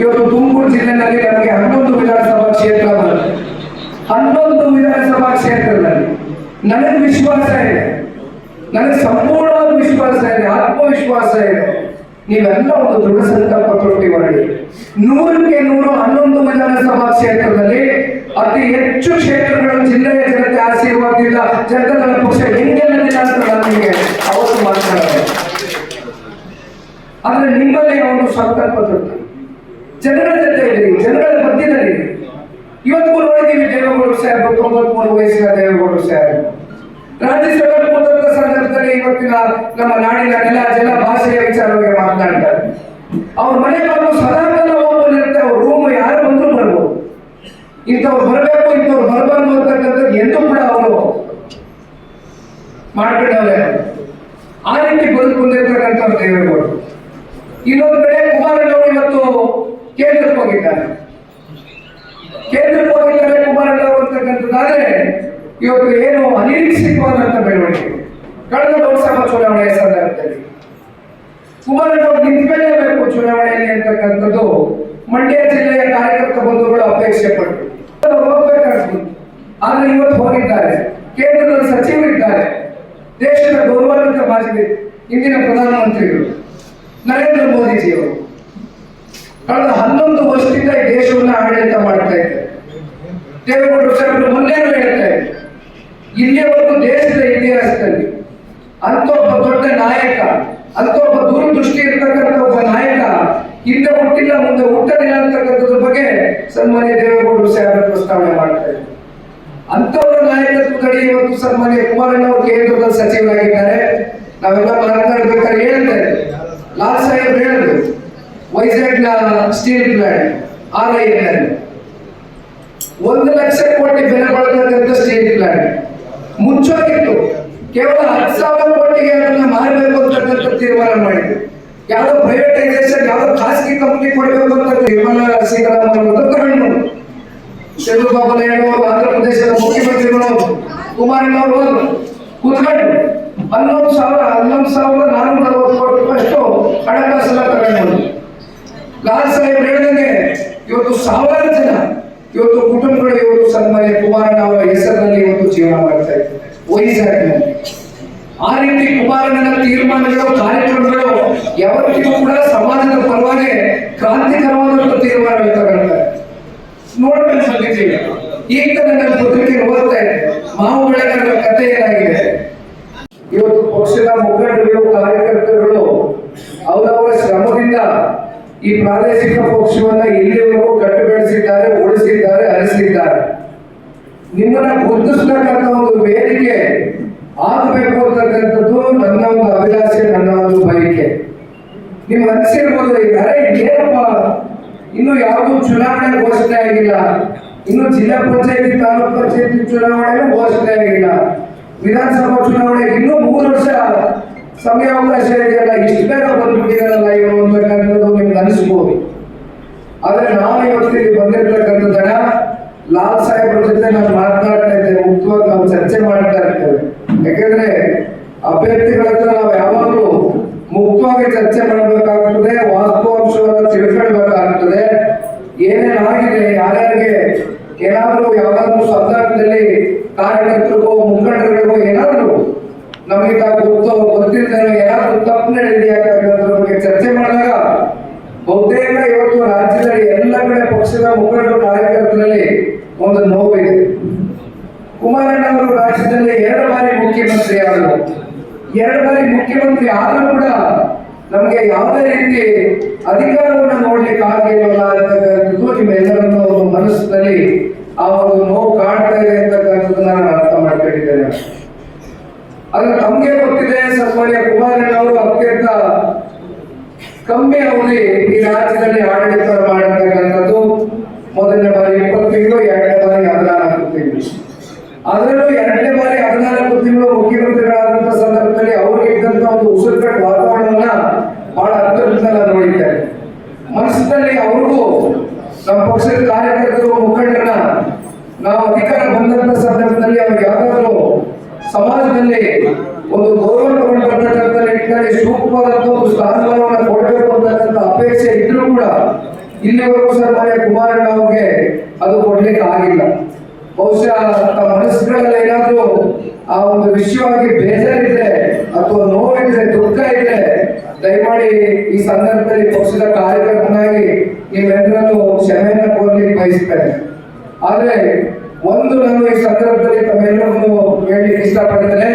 ಇವತ್ತು ತುಮಕೂರು ಜಿಲ್ಲೆನಲ್ಲಿ ನಮಗೆ ಹನ್ನೊಂದು ವಿಧಾನಸಭಾ ಕ್ಷೇತ್ರ ಬರುತ್ತೆ. ಹನ್ನೊಂದು ವಿಧಾನಸಭಾ ಕ್ಷೇತ್ರದಲ್ಲಿ ನನಗೆ ವಿಶ್ವಾಸ ಇದೆ. ನನಗೆ ಸಂಪೂರ್ಣವಾದ ವಿಶ್ವಾಸ ಇದೆ, ಆತ್ಮವಿಶ್ವಾಸ ಇದೆ. ನೀವೆಲ್ಲ ಒಂದು ದೃಢ ಸಂಕಲ್ಪ ತೊಟ್ಟಿ ನೂರಕ್ಕೆ ನೂರು ಹನ್ನೊಂದು ವಿಧಾನಸಭಾ ಕ್ಷೇತ್ರದಲ್ಲಿ ಅತಿ ಹೆಚ್ಚು ಕ್ಷೇತ್ರಗಳು ಜಿಲ್ಲೆಯ ಜನತೆ ಆಶೀರ್ವಾದದಿಂದ ಜನತಾ ಪಕ್ಷ ಹೆಂಗೆಲ್ಲದಿಲ್ಲ ಅಂತ ನನಗೆ ಅವತ್ತು ಮಾತನಾಡಿದೆ ಆದ್ರೆ ನಿಮ್ಮಲ್ಲಿ ಒಂದು ಸಂಕಲ್ಪ ದೊಡ್ಡ. ಜನಗಳ ಜೊತೆ ಇರಿ, ಜನಗಳ ಮಧ್ಯದಲ್ಲಿ ಇವತ್ತು ನೋಡಿದ್ದೀವಿ ದೇವೇಗೌಡರು ಸಾಹೇಬ್, ತೊಂಬತ್ಮೂರು ವಯಸ್ಸಿನ ದೇವೇಗೌಡರು ಸಾಹೇಬ್. ರಾಜ್ಯಸಭೆ ಕೂತಂತ ಸಂದರ್ಭದಲ್ಲಿ ಇವತ್ತಿನ ನಮ್ಮ ನಾಡಿನ ನೆಲ ಜಲ ಭಾಷೆಯ ವಿಚಾರವಾಗಿ ಮಾತನಾಡ್ತಾರೆ ಅವ್ರ ಮನೆ ಬಂದು ಸದಾಕಾಲ ಓಪನ್ ಇರುತ್ತೆ, ಅವ್ರ ರೂಮ್ ಯಾರು ಬಂದ್ರು ಬರ್ಬೋದು. ಇಂಥವ್ರು ಬರಬೇಕು, ಇಂಥವ್ರು ಬರಬಾರ್ದು ಅಂತಕ್ಕಂಥದ್ದು ಎಂದೂ ಕೂಡ ಅವರು ಮಾಡ್ಬಿಟ್ಟವ್ರೆ ಆ ರೀತಿ ಬದುಕು ಬಂದಿರ್ತಕ್ಕಂಥವ್ರು ದೇವೇಗೌಡರು ಇನ್ನೊಂದು ಕಡೆ ಕುಮಾರಣ್ಣವರು ಇವತ್ತು ಕೇಂದ್ರಕ್ಕೆ ಹೋಗಿದ್ದಾರೆ. ಕೇಂದ್ರಕ್ಕೆ ಹೋಗಿದ್ದಾರೆ ಕುಮಾರಣ್ಣವರು ಅಂತಕ್ಕಂಥದ್ದಾದ್ರೆ ಇವತ್ತು ಏನು ಅನಿರೀಕ್ಷಿತವಾದಂತ ಬೆಳವಣಿಗೆ. ಕಳೆದ ಲೋಕಸಭಾ ಚುನಾವಣೆಯ ಸಂದರ್ಭದಲ್ಲಿ. ಕುಮಾರಣ್ಣವರು ನಿಂತ್ಕೊಳ್ಳೇಬೇಕು ಚುನಾವಣೆಯಲ್ಲಿ ಅಂತಕ್ಕಂಥದ್ದು ಮಂಡ್ಯ ಜಿಲ್ಲೆಯ ಕಾರ್ಯಕರ್ತ ಬಂಧುಗಳು ಅಪೇಕ್ಷೆ ಪಟ್ಟರು ಹೋಗ್ಬೇಕಾಗ್ತದೆ ಆದ್ರೆ ಇವತ್ತು ಹೋಗಿದ್ದಾರೆ. ಕೇಂದ್ರದಲ್ಲಿ ಸಚಿವರಿದ್ದಾರೆ. ದೇಶದ ಗೌರವಾನ್ವಿತ ಮಾಜಿ ಇಂದಿನ ಪ್ರಧಾನಮಂತ್ರಿಗಳು. ನರೇಂದ್ರ ಮೋದಿಜಿಯವರು. ಕಳೆದ ಹನ್ನೊಂದು ವರ್ಷದಿಂದ ಈ ದೇಶವನ್ನ ಆಡಳಿತ ಮಾಡ್ತಾ ಇದ್ದಾರೆ ದೇವೇಗೌಡರು ಸಾಹೇಬರು ಮೊನ್ನೆನೂ ಹೇಳ್ತಾ ಇದ್ದಾರೆ ಇಲ್ಲಿಯವರೆಗೂ ದೇಶದ ಇತಿಹಾಸದಲ್ಲಿ ಅಂತ ಒಬ್ಬ ದೊಡ್ಡ ನಾಯಕ ಅಂತ ಒಬ್ಬ ದೂರದೃಷ್ಟಿ ಇರ್ತಕ್ಕಂಥ ಒಬ್ಬ ನಾಯಕ ಹಿಂದೆ ಹುಟ್ಟಿಲ್ಲ, ಮುಂದೆ ಹುಟ್ಟಲಿಲ್ಲ ಅಂತಕ್ಕಂಥದ್ರ ಬಗ್ಗೆ ಸನ್ಮಾನ್ಯ ದೇವೇಗೌಡರು ಸಾಹೇಬರು ಪ್ರಸ್ತಾವನೆ ಮಾಡ್ತಾ ಇದ್ದಾರೆ ಅಂತವರ ನಾಯಕತ್ವದಡಿ ಇವತ್ತು ಸನ್ಮಾನ್ಯ ಕುಮಾರಣ್ಣ ಅವರು ಕೇಂದ್ರದ ಸಚಿವರಾಗಿದ್ದಾರೆ. ನಾವೆಲ್ಲ ಮಾತನಾಡ್ಬೇಕಾದ್ರೆ ಹೇಳ್ತಾರೆ ಲಾಲ್ ಸಾಹೇಬ್ ಹೇಳಿದ್ರು ವೈಜಾಗ್ನ steel plant, R I N ಒಂದು ಲಕ್ಷ ಕೋಟಿ ಬೆಲೆ ಬಾಳ್ತಕ್ಕಂಥ ಸ್ಟೀಲ್ ಪ್ಲಾಂಟ್. ಮುಚ್ಚೋಗಿತ್ತು ಕೇವಲ ಹತ್ತು ಸಾವಿರ ಕೋಟಿಗೆ ಅದನ್ನ ಮಾರಬೇಕು ಅಂತಕ್ಕಂಥ ತೀರ್ಮಾನ ಮಾಡಿದ್ರು. ಯಾವ್ದೋ ಪ್ರೈವೇಟೈಸೇಷನ್ ಯಾವ್ದೋ ಖಾಸಗಿ ಕಂಪನಿ ಕೊಡಬೇಕು ಅಂತ ನಿರ್ಮಲಾ ಸೀತಾರಾಮನ್ ಅವರು ತಗೊಂಡು ಚಂದ್ರಬಾಬು ನಾಯ್ಡು ಆಂಧ್ರ ಪ್ರದೇಶದ ಮುಖ್ಯಮಂತ್ರಿಗಳು, ಕುಮಾರಣ್ಣ ಅವರು ಕೂತ್ಕೊಂಡು ಹನ್ನೊಂದು ಸಾವಿರ, ಹನ್ನೊಂದು ಸಾವಿರದ ನಾನ್ನೂರ ಅರವತ್ತು ಕೋಟಿ ರೂಪಾಯಿಷ್ಟು ಹಣಕಾಸನ್ನ ತಗೊಂಡು ಲಾಲ್ ಸಾಹೇಬ್ ಹೇಳಿದಂಗೆ ಇವತ್ತು ಸಾವಿರಾರು ಜನ, ಇವತ್ತು ಕುಟುಂಬಗಳು, ಇವತ್ತು ಸನ್ಮಾನ್ಯ ಕುಮಾರಣ್ಣ ಅವರ ಹೆಸರಿನಲ್ಲಿ ಇವತ್ತು ಜೀವನ ಮಾಡ್ತಾ ಇದ್ದಾರೆ, ವೈಜಾಗ್ನಲ್ಲಿ. ಆ ರೀತಿ ಕುಮಾರಣ್ಣನ ತೀರ್ಮಾನಗಳು, ಕಾರ್ಯಕ್ರಮಗಳು ಯಾವತ್ತಿಗೂ ಕೂಡ ಸಮಾಜದ ಪರವಾಗಿ ಕ್ರಾಂತಿಕರವಾದ ತೀರ್ಮಾನಗಳು ತಗೊಳ್ತಾರೆ ನೋಡ್ಬೇಕು ಈಗ ನನ್ನ ಪತ್ರಿಕೆ ಓದ್ತಾ ಇದೆ. ಮಾವು ಬೆಳೆಗಾರರ ಕಥೆ ಏನಾಗಿದೆ ಇವತ್ತು ಪಕ್ಷದ ಮುಖಂಡರು ಕಾರ್ಯಕರ್ತರುಗಳು ಅವರವರ ಶ್ರಮದಿಂದ ಈ ಪ್ರಾದೇಶಿಕ ಪಕ್ಷವನ್ನ ಇಲ್ಲಿವರೆಗೂ ಕಟ್ಟು ಬೆಳೆಸಿದ್ದಾರೆ ಉಳಿಸಿದ್ದಾರೆ ಹರಿಸಿದ್ದಾರೆ ನಿಮ್ಮನ್ನ ಗುರುತಿಸ್ತಕ್ಕಂಥ ಒಂದು ವೇದಿಕೆ ಆಗಬೇಕು ಅಂತಕ್ಕಂಥದ್ದು ನನ್ನ ಒಂದು ಅಭಿಲಾಷೆ, ನನ್ನ ಒಂದು ಬಯಕೆ. ನೀವು ಅನಿಸಿರ್ಬೋದು ಈಗ ಅರೆ, ಏನಪ್ಪ? ಇನ್ನು ಯಾವುದು ಚುನಾವಣೆ ಘೋಷಣೆ ಆಗಿಲ್ಲ. ಇನ್ನು ಜಿಲ್ಲಾ ಪಂಚಾಯತಿ, ತಾಲೂಕ್ ಪಂಚಾಯತಿ ಚುನಾವಣೆ ಘೋಷಣೆ ಆಗಿಲ್ಲ. ವಿಧಾನಸಭಾ ಚುನಾವಣೆ ಇನ್ನೂ ಮೂರು ವರ್ಷ ಸಮಯಾವಕಾಶ ಇದೆಯಲ್ಲ ಇಷ್ಟು ಬೇಗ ಬಂದ್ಬಿಟ್ಟಿದ್ದಾರಲ್ಲ ಇವರು? ಅನಿಸ್ಬೋದು ಆದ್ರೆ ನಾವು ಇವತ್ತಿಗೆ ಬಂದಿರತಕ್ಕಂಥ ಜನ ಲಾಲ್ ಸಾಹೇಬ್ರ ಜೊತೆ ನಾನು ಮಾತನಾಡ್ತಾ ಇದ್ದೇವೆ ಮುಖ್ಯವಾಗಿ ನಾವು ಚರ್ಚೆ ಮಾಡ್ತಾ ಇರ್ತೇವೆ. ಯಾಕಂದ್ರೆ ಅಭ್ಯರ್ಥಿಗಳ ಹತ್ರ ನಾವು ಯಾವಾಗಲೂ ಮುಕ್ತವಾಗಿ ಚರ್ಚೆ ಮಾಡಬೇಕಾಗ್ತದೆ ವಾಸ್ತವಾಂಶವನ್ನು ತಿಳ್ಕೊಳ್ಬೇಕಾಗ್ತದೆ ಏನೇನ್ ಆಗಿದೆ ಯಾರ್ಯಾರಿಗೆ ಏನಾದ್ರೂ ಯಾವ್ದಾದ್ರು ಸಂದರ್ಭದಲ್ಲಿ ಕಾರ್ಯಕರ್ತರಿಗೋ ಮುಖಂಡರಿಗೋ ಏನಾದ್ರು ನಮಗೆ ತಾ- ಗೊತ್ತೋ ಗೊತ್ತಿಲ್ಲದೆ ಏನಾದ್ರು ತಪ್ಪು ನಡೆದಿದೆಯಾ ಅಂತಕ್ಕಂಥದ್ರ ಬಗ್ಗೆ ಚರ್ಚೆ ಮಾಡಿದಾಗ ಬಹುತೇಕ ಇವತ್ತು ರಾಜ್ಯದಲ್ಲಿ ಎಲ್ಲ ಕಡೆ ಪಕ್ಷದ ಮುಖಂಡರು ಕಾರ್ಯಕರ್ತರಲ್ಲಿ ಒಂದು ನೋವಿದೆ ಕುಮಾರಣ್ಣ ಅವರು ರಾಜ್ಯದಲ್ಲಿ ಎರಡು ಬಾರಿ ಮುಖ್ಯಮಂತ್ರಿ ಆದರು. ಎರಡು ಬಾರಿ ಮುಖ್ಯಮಂತ್ರಿ ಆದರೂ ಕೂಡ ನಮಗೆ ಯಾವುದೇ ರೀತಿ ಅಧಿಕಾರವನ್ನು ನೋಡ್ಲಿಕ್ಕೆ ಆಗಿಲ್ವಲ್ಲ ಅಂತಕ್ಕಂಥದ್ದು ನಿಮ್ಮೆಲ್ಲರನ್ನು ಒಂದು ಮನಸ್ಸಿನಲ್ಲಿ ಆ ಒಂದು ನೋವು ಕಾಡ್ತಾ ಇದೆ ಅಂತಕ್ಕಂಥದ್ದನ್ನ ನಾನು ಅರ್ಥ ಮಾಡ್ಕೊಂಡಿದ್ದೇನೆ. ಆದ್ರೆ ತಮಗೆ ಗೊತ್ತಿದೆ, ಸನ್ಮಾನ್ಯ ಕುಮಾರಣ್ಣ ಅವರು ಅತ್ಯಂತ ಕಮ್ಮಿ ಅವಧಿ ಈ ರಾಜ್ಯದಲ್ಲಿ ಆಡಳಿತ ಪಕ್ಷದ ಕಾರ್ಯಕರ್ತರು, ಮುಖಂಡರನ್ನ ನಾವು ಅಧಿಕಾರ ಬಂದಂತ ಸಂದರ್ಭದಲ್ಲಿ ಅವ್ರಿಗೆ ಯಾವ್ದಾದ್ರು ಸಮಾಜದಲ್ಲಿ ಒಂದು ಗೌರವ ತಗೊಂಡು ಬರ್ತಕ್ಕಂಥ ನಿಟ್ಟಿನಲ್ಲಿ ಸೂಕ್ತವಾದಂತಹ ಒಂದು ಸ್ಥಾನಮಾನವನ್ನು ಕೊಡಬೇಕು ಅಂತಕ್ಕಂಥ ಅಪೇಕ್ಷೆ ಇದ್ರೂ ಕೂಡ ಇಲ್ಲಿವರೆಗೂ ಸನ್ಮಾನ್ಯ ಕುಮಾರಣ್ಣ ಅವ್ರಿಗೆ ಅದು ಕೊಡ್ಲಿಕ್ಕೆ ಆಗಿಲ್ಲ ಬಹುಶಃ ಮನಸ್ಸುಗಳಲ್ಲಿ ಏನಾದ್ರೂ ಆ ಒಂದು ವಿಷಯವಾಗಿ ಬೇಜಾರಿದ್ರೆ ಅಥವಾ ನೋವಿದ್ರೆ, ದುಃಖ ಇದ್ರೆ ದಯಮಾಡಿ ಈ ಸಂದರ್ಭದಲ್ಲಿ ಪಕ್ಷದ ಕಾರ್ಯಕರ್ತನಾಗಿ ಕ್ಷಮೆಯನ್ನ ಬಯಸ್ತೇನೆ ಆದ್ರೆ ಒಂದು ನಾನು ಈ ಸಂದರ್ಭದಲ್ಲಿ ಒಂದು ಹೇಳಿ ಇಷ್ಟಪಡ್ತೇನೆ.